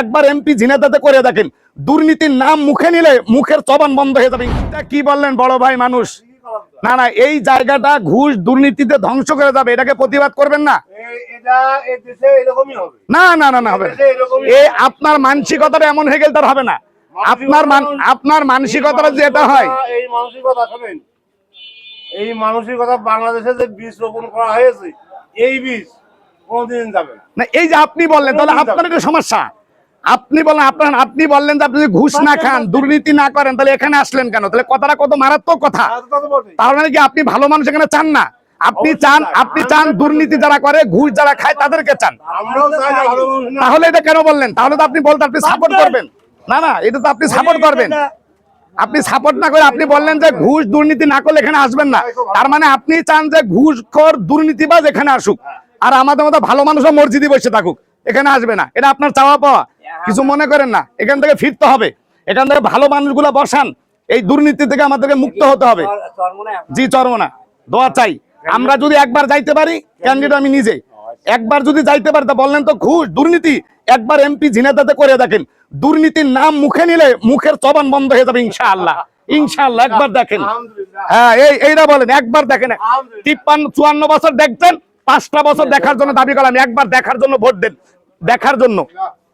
একবার এমপি ঝিনাদাতে করে দেখেন। দুর্নীতির নাম মুখে নিলে মুখের চবান বন্ধ হয়ে যাবে। এটা কি বললেন বড় ভাই মানুষ? না না এই জায়গাটা ঘুষ দুর্নীতিতে ধ্বংস করে যাবে। এটাকে প্রতিবাদ করবেন না? এটা না না না না হবে এই আপনার মানসিকতাটা এমন হয়ে গেলে তার হবে না। আপনার আপনার মানসিকতাটা যেটা হয়। এই মানসিকতা শোনেন। এই মানসিকতা বাংলাদেশে যে বীজ রোপণ করা হয়েছে এই বীজ কোনদিন যাবে না। না এই যে আপনি বললেন তাহলে আপনার একটা সমস্যা। আপনি বলেন আপনার আপনি বললেন যে আপনি যদি ঘুষ না খান দুর্নীতি না করেন তাহলে এখানে আসলেন কেন? তাহলে কথাটা কত মারাত্মক কথা। তা তার মানে কি আপনি ভালো মানুষ এখানে চান না? আপনি চান আপনি চান দুর্নীতি যারা করে ঘুষ যারা খায় তাদেরকে চান। তাহলে এটা কেন বললেন? তাহলে তো আপনি বলতে আপনি সাপোর্ট করবেন। না না এটা তো আপনি সাপোর্ট করবেন। আপনি সাপোর্ট না করে আপনি বললেন যে ঘুষ দুর্নীতি না করলে এখানে আসবেন না। তার মানে আপনি চান যে ঘুষখোর দুর্নীতিবাজ এখানে আসুক। আর আমাদের মতো ভালো মানুষও মসজিদে বসে থাকুক। এখানে আসবে না। এটা আপনার চাওয়া পাওয়া। কিছু মনে করেন না এখান থেকে ফিরতে হবে। এখান থেকে ভালো মানুষগুলো বসান এই দুর্নীতি থেকে আমাদেরকে মুক্ত হতে হবে। জি চরমনা দোয়া চাই। আমরা যদি একবার যাইতে পারি ক্যান্ডিডেট আমি নিজে। একবার যদি যাইতে পারি তা বললেন তো ঘুষ দুর্নীতি একবার এমপি ঝিনাদাতে করে দেখেন। দুর্নীতির নাম মুখে নিলে মুখের চবান বন্ধ হয়ে যাবে ইনশাআল্লাহ। ইনশাআল্লাহ একবার দেখেন। হ্যাঁ এই এইটা বলেন একবার দেখেন। তিপ্পান্ন চুয়ান্ন বছর দেখছেন পাঁচটা বছর দেখার জন্য দাবি করলাম একবার দেখার জন্য ভোট দেন। দেখার জন্য।